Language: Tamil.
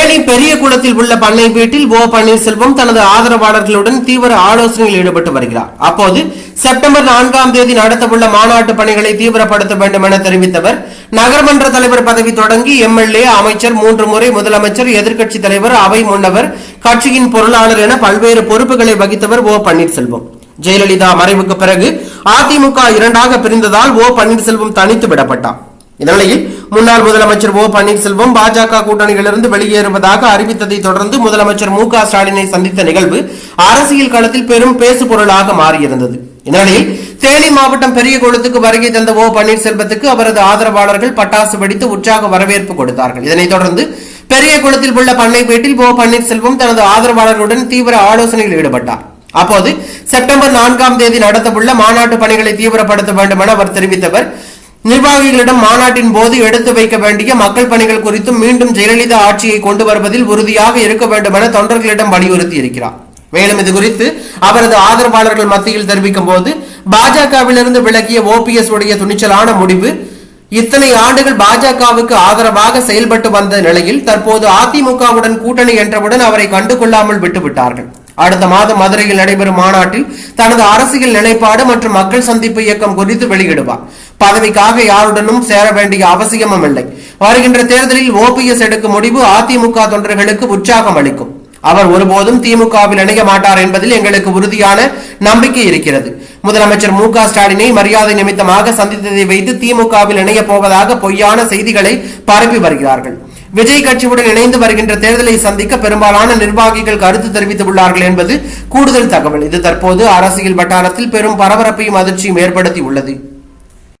தேனி பெரிய குளத்தில் உள்ள பண்ணை வீட்டில் ஓ பன்னீர்செல்வம் தனது ஆதரவாளர்களுடன் தீவிர ஆலோசனையில் ஈடுபட்டு வருகிறார். அப்போது செப்டம்பர் நான்காம் தேதி நடத்தவுள்ள மாநாட்டு பணிகளை தீவிரப்படுத்த வேண்டும் என தெரிவித்தவர். நகர்மன்ற தலைவர் பதவி தொடங்கி எம்எல்ஏ அமைச்சர் மூன்று முறை முதலமைச்சர் எதிர்க்கட்சி தலைவர் அவை முன்னவர் கட்சியின் பொருளாளர் என பல்வேறு பொறுப்புகளை வகித்தவர் ஓ பன்னீர்செல்வம். ஜெயலலிதா மறைவுக்கு பிறகு அதிமுக இரண்டாக பிரிந்ததால் ஓ பன்னீர்செல்வம் தனித்து விடப்பட்டார். இந்நிலையில் முன்னாள் முதலமைச்சர் ஓ பன்னீர்செல்வம் பாஜக கூட்டணியிலிருந்து வெளியேறுவதாக அறிவித்ததை தொடர்ந்து முதலமைச்சர் மு ஸ்டாலினை சந்தித்த நிகழ்வு அரசியல் களத்தில் பெரும் பேசு பொருளாக மாறியிருந்தது இந்நிலையில் தேனி மாவட்டம் பெரிய குளத்துக்கு வருகை தந்த ஓ பன்னீர்செல்வத்துக்கு அவரது ஆதரவாளர்கள் பட்டாசு வெடித்து உற்சாக வரவேற்பு கொடுத்தார்கள். இதனைத் தொடர்ந்து பெரிய குளத்தில் உள்ள பண்ணை வீட்டில் ஓ பன்னீர்செல்வம் தனது ஆதரவாளர்களுடன் தீவிர ஆலோசனையில் ஈடுபட்டார். அப்போது செப்டம்பர் நான்காம் தேதி நடத்தவுள்ள மாநாட்டு பணிகளை தீவிரப்படுத்த வேண்டும் என அவர் தெரிவித்தவர் நிர்வாகிகளிடம் மாநாட்டின் போது எடுத்து வைக்க வேண்டிய மக்கள் பணிகள் குறித்தும் மீண்டும் ஜெயலலிதா ஆட்சியை கொண்டு வருவதில் உறுதியாக இருக்க வேண்டும் என தொண்டர்களிடம் வலியுறுத்தி இருக்கிறார் மேலும் இது குறித்து அவரது ஆதரவாளர்கள் மத்தியில் தெரிவிக்கும் போது பாஜகவிலிருந்து விலகிய ஓபிஎஸ் உடைய துணிச்சலான முடிவு இத்தனை ஆண்டுகள் பாஜகவுக்கு ஆதரவாக செயல்பட்டு வந்த நிலையில் தற்போது அதிமுகவுடன் கூட்டணி என்றவுடன் அவரை கண்டுகொள்ளாமல் விட்டுவிட்டார்கள். அடுத்த மாதம் மதுரையில் நடைபெறும் மாநாட்டில் தனது அரசியல் நிலைப்பாடு மற்றும் மக்கள் சந்திப்பு இயக்கம் குறித்து வெளியிடுவார். பதவிக்காக யாருடனும் சேர வேண்டிய அவசியமும் இல்லை. வருகின்ற தேர்தலில் ஓபிஎஸ் எடுக்கும் முடிவு அதிமுக தொண்டர்களுக்கு உற்சாகம் அளிக்கும். அவர் ஒருபோதும் திமுகவில் இணைய மாட்டார் என்பதில் எங்களுக்கு உறுதியான நம்பிக்கை இருக்கிறது. முதலமைச்சர் மு க ஸ்டாலினை மரியாதை நிமித்தமாக சந்தித்ததை வைத்து திமுகவில் இணைய போவதாக பொய்யான செய்திகளை பரப்பி வருகிறார்கள். விஜய் கட்சியுடன் இணைந்து வருகின்ற தேர்தலை சந்திக்க பெரும்பாலான நிர்வாகிகள் கருத்து தெரிவித்துள்ளார்கள் என்பது கூடுதல் தகவல். இது தற்போது அரசியல் வட்டாரத்தில் பெரும் பரபரப்பையும் அதிர்ச்சியும் ஏற்படுத்தி உள்ளது.